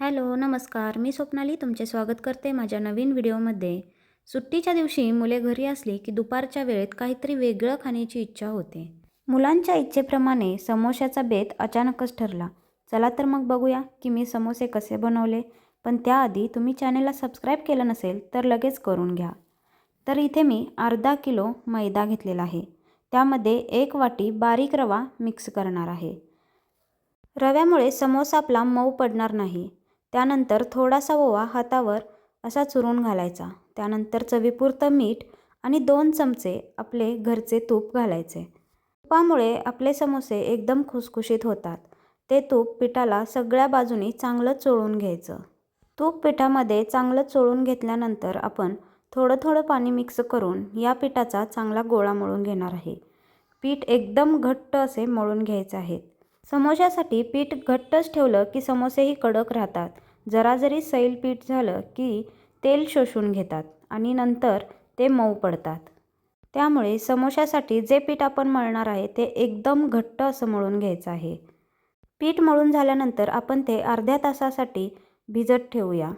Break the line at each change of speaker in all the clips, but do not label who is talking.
Hello नमस्कार. मी स्वप्नाली तुमचे स्वागत करते माझ्या नवीन व्हिडिओमध्ये. सुट्टीच्या दिवशी मुले घरी असली की दुपारच्या वेळेत काहीतरी वेगळं खाण्याची इच्छा होते. मुलांच्या इच्छेप्रमाणे समोश्याचा बेत अचानकच ठरला. चला तर मग बघूया की मी समोसे कसे बनवले. पण त्याआधी तुम्ही चॅनेलला सबस्क्राईब केलं नसेल तर लगेच करून घ्या. तर इथे मी अर्धा किलो मैदा घेतलेला आहे. त्यामध्ये एक वाटी बारीक रवा मिक्स करणार आहे. रव्यामुळे समोसा आपला मऊ पडणार नाही. त्यानंतर थोडासा ओवा हातावर असा चुरून घालायचा. त्यानंतर चवीपुरतं मीठ आणि दोन चमचे आपले घरचे तूप घालायचे. तुपामुळे आपले समोसे एकदम खुसखुशीत होतात. ते तूप पिठाला सगळ्या बाजूनी चांगलं चोळून घ्यायचं. तूप पिठामध्ये चांगलं चोळून घेतल्यानंतर आपण थोडं थोडं पाणी मिक्स करून या पिठाचा चांगला गोळा मळून घेणार आहे. पीठ एकदम घट्ट असे मळून घ्यायचे आहेत समोश्यासाठी पीठ घट्टच ठेवलं की समोसेही कडक राहतात. जरा जरी सैल पीठ झालं की तेल शोषून घेतात आणि नंतर ते मऊ पडतात. त्यामुळे समोशासाठी जे पीठ आपण मळणार आहे ते एकदम घट्ट असं मळून घ्यायचं आहे. पीठ मळून झाल्यानंतर आपण ते अर्ध्या तासासाठी भिजत ठेवूया.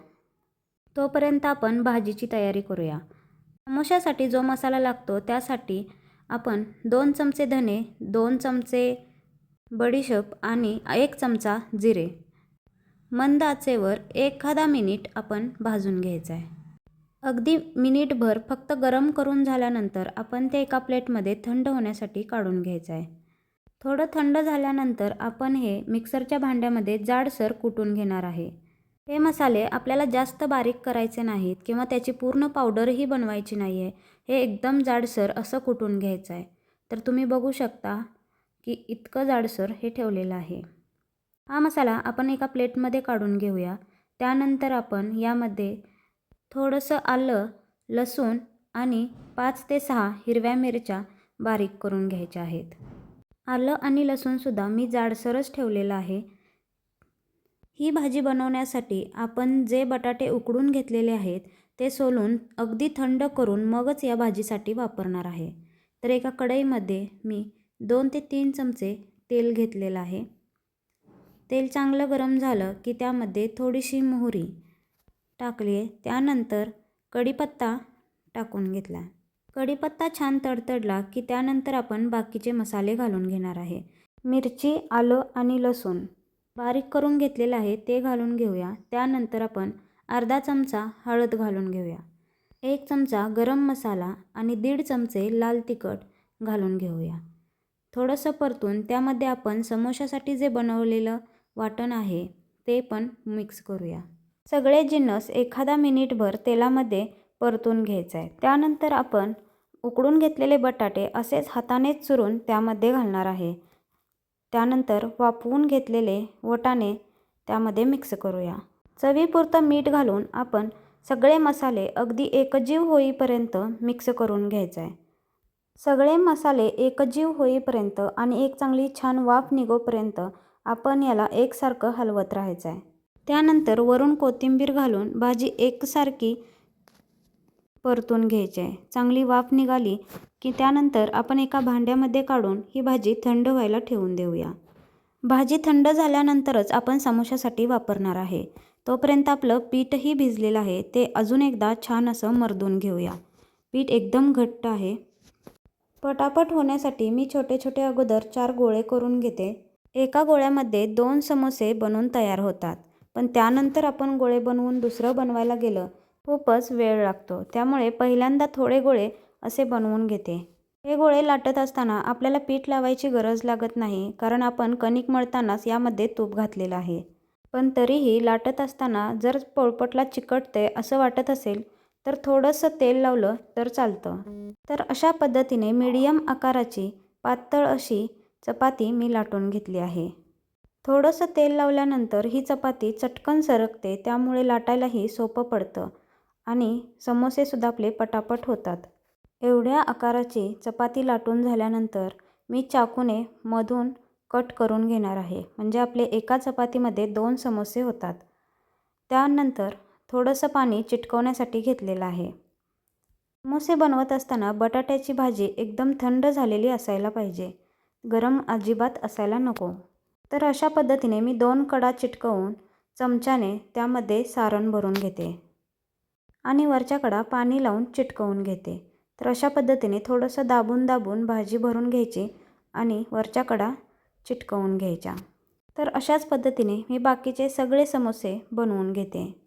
तोपर्यंत आपण भाजीची तयारी करूया. समोशासाठी जो मसाला लागतो त्यासाठी आपण दोन चमचे धने दोन चमचे बडीशेप आणि एक चमचा जिरे. मंद आचेवर एखादा मिनिट आपण भाजून घ्यायचं आहे अगदी मिनिटभर फक्त गरम करून झाल्यानंतर आपण ते एका प्लेटमध्ये थंड होण्यासाठी काढून घ्यायचं आहे थोडं थंड झाल्यानंतर आपण हे मिक्सरच्या भांड्यामध्ये जाडसर कुटून घेणार आहे. हे मसाले आपल्याला जास्त बारीक करायचे नाहीत किंवा त्याची पूर्ण पावडरही बनवायची नाही आहे हे एकदम जाडसर असं कुटून घ्यायचं आहे तर तुम्ही बघू शकता की इतकं जाडसर हे ठेवलेलं आहे. हा मसाला आपण एका प्लेटमध्ये काढून घेऊया. त्यानंतर आपण यामध्ये थोडंसं आलं लसूण आणि पाच ते सहा हिरव्या मिरच्या बारीक करून घ्यायच्या आहेत. आलं आणि लसूणसुद्धा मी जाडसरच ठेवलेलं आहे. ही भाजी बनवण्यासाठी आपण जे बटाटे उकडून घेतलेले आहेत ते सोलून अगदी थंड करून मगच या भाजीसाठी वापरणार आहे. तर एका कढईमध्ये मी दोन ते तीन चमचे तेल घेतलेलं आहे. तेल चांगलं गरम झालं की त्यामध्ये थोडीशी मोहरी टाकली आहे त्यानंतर कढीपत्ता टाकून घेतला. कढीपत्ता छान तडतडला की त्यानंतर आपण बाकीचे मसाले घालून घेणार आहे. मिरची आलं आणि लसूण बारीक करून घेतलेलं आहे ते घालून घेऊया. त्यानंतर आपण अर्धा चमचा हळद घालून घेऊया. एक चमचा गरम मसाला आणि दीड चमचे लाल तिखट घालून घेऊया. थोडंसं परतून त्यामध्ये आपण समोशासाठी जे बनवलेलं वाटण आहे ते पण मिक्स करूया. सगळे जिन्नस एखादा मिनिटभर तेलामध्ये परतून घ्यायचं आहे त्यानंतर आपण उकडून घेतलेले बटाटे असेच हातानेच चुरून त्यामध्ये घालणार आहे. त्यानंतर वाफवून घेतलेले वटाणे त्यामध्ये मिक्स करूया. चवीपुरतं मीठ घालून आपण सगळे मसाले अगदी एकजीव होईपर्यंत मिक्स करून घ्यायचं आहे सगळे मसाले एकजीव होईपर्यंत आणि एक चांगली छान वाफ निघोपर्यंत आपण याला एकसारखं हलवत राहायचं आहे त्यानंतर वरून कोथिंबीर घालून भाजी एकसारखी परतून घ्यायची आहे चांगली वाफ निघाली की त्यानंतर आपण एका भांड्यामध्ये काढून ही भाजी थंड व्हायला ठेवून देऊया. भाजी थंड झाल्यानंतरच आपण समोशासाठी वापरणार आहे. तोपर्यंत आपलं पीठही भिजलेलं आहे. ते अजून एकदा छान असं मर्दून घेऊया. पीठ एकदम घट्ट आहे. पटापट होण्यासाठी मी छोटे छोटे अगोदर चार गोळे करून घेते. एका गोळ्यामध्ये दोन समोसे बनवून तयार होतात. पण त्यानंतर आपण गोळे बनवून दुसरं बनवायला गेलं खूपच वेळ लागतो. त्यामुळे पहिल्यांदा थोडे गोळे असे बनवून घेते. हे गोळे लाटत असताना आपल्याला पीठ लावायची गरज लागत नाही कारण आपण कणिक मळतानाच यामध्ये तूप घातलेलं आहे. पण तरीही लाटत असताना जर पोळपटला चिकटते असं वाटत असेल तर थोडंसं तेल लावलं तर चालतं. तर अशा पद्धतीने मीडियम आकाराची पातळ अशी चपाती मी लाटून घेतली आहे. थोडंसं तेल लावल्यानंतर ही चपाती चटकन सरकते त्यामुळे लाटायलाही सोपं पडतं आणि समोसेसुद्धा आपले पटापट होतात. एवढ्या आकाराची चपाती लाटून झाल्यानंतर मी चाकूने मधून कट करून घेणार आहे. म्हणजे आपले एका चपातीमध्ये दोन समोसे होतात. त्यानंतर थोडंसं पाणी चिटकवण्यासाठी घेतलेलं आहे. समोसे बनवत असताना बटाट्याची भाजी एकदम थंड झालेली असायला पाहिजे. गरम अजिबात असायला नको. तर अशा पद्धतीने मी दोन कडा चिटकवून चमच्याने त्यामध्ये सारण भरून घेते. आणि वरच्या कडा पाणी लावून चिटकवून घेते. तर अशा पद्धतीने थोडंसं दाबून दाबून भाजी भरून घ्यायची आणि वरच्या कडा चिटकवून घ्यायच्या. तर अशाच पद्धतीने मी बाकीचे सगळे समोसे बनवून घेते.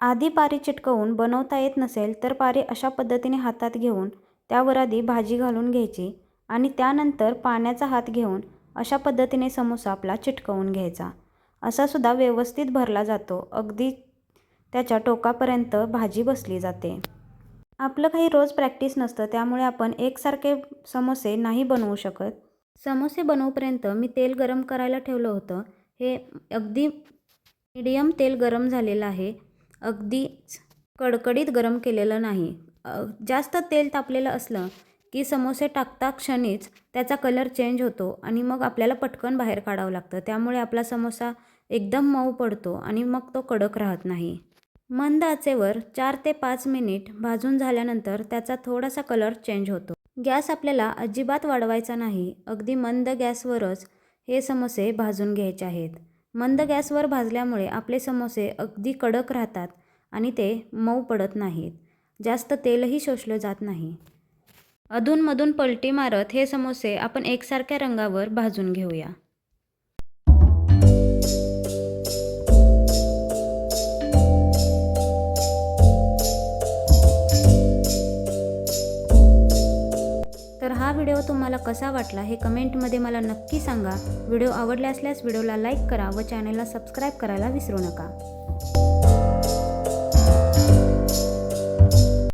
आधी पारी चिटकवून बनवता येत नसेल तर पारी अशा पद्धतीने हातात घेऊन त्यावर आधी भाजी घालून घ्यायची आणि त्यानंतर पाण्याचा हात घेऊन अशा पद्धतीने समोसा आपला चिटकवून घ्यायचा. असासुद्धा व्यवस्थित भरला जातो. अगदी त्याच्या टोकापर्यंत भाजी बसली जाते. आपलं काही रोज प्रॅक्टिस नसतं त्यामुळे आपण एकसारखे समोसे नाही बनवू शकत. समोसे बनवूपर्यंत मी तेल गरम करायला ठेवलं होतं. हे अगदी मीडियम तेल गरम झालेलं आहे. अगदीच कडकडीत गरम केलेलं नाही. जास्त तेल तापलेलं असलं की समोसे टाकता क्षणीच त्याचा कलर चेंज होतो आणि मग आपल्याला पटकन बाहेर काढावं लागतं. त्यामुळे आपला समोसा एकदम मऊ पडतो आणि मग तो कडक राहत नाही. मंद आचेवर चार ते पाच मिनिट भाजून झाल्यानंतर त्याचा थोडासा कलर चेंज होतो. गॅस आपल्याला अजिबात वाढवायचा नाही. अगदी मंद गॅसवरच हे समोसे भाजून घ्यायचे आहेत. मंद गॅसवर भाजल्यामुळे आपले समोसे अगदी कडक राहतात आणि ते मऊ पडत नाहीत. जास्त तेलही शोषलं जात नाही. अधूनमधून पलटी मारत हे समोसे आपण एकसारख्या रंगावर भाजून घेऊया. तर हा व्हिडिओ तुम्हाला कसा वाटला हे कमेंटमध्ये मला नक्की सांगा. व्हिडिओ आवडला असल्यास व्हिडिओला लाईक करा व चॅनलला सबस्क्राईब करायला विसरू नका.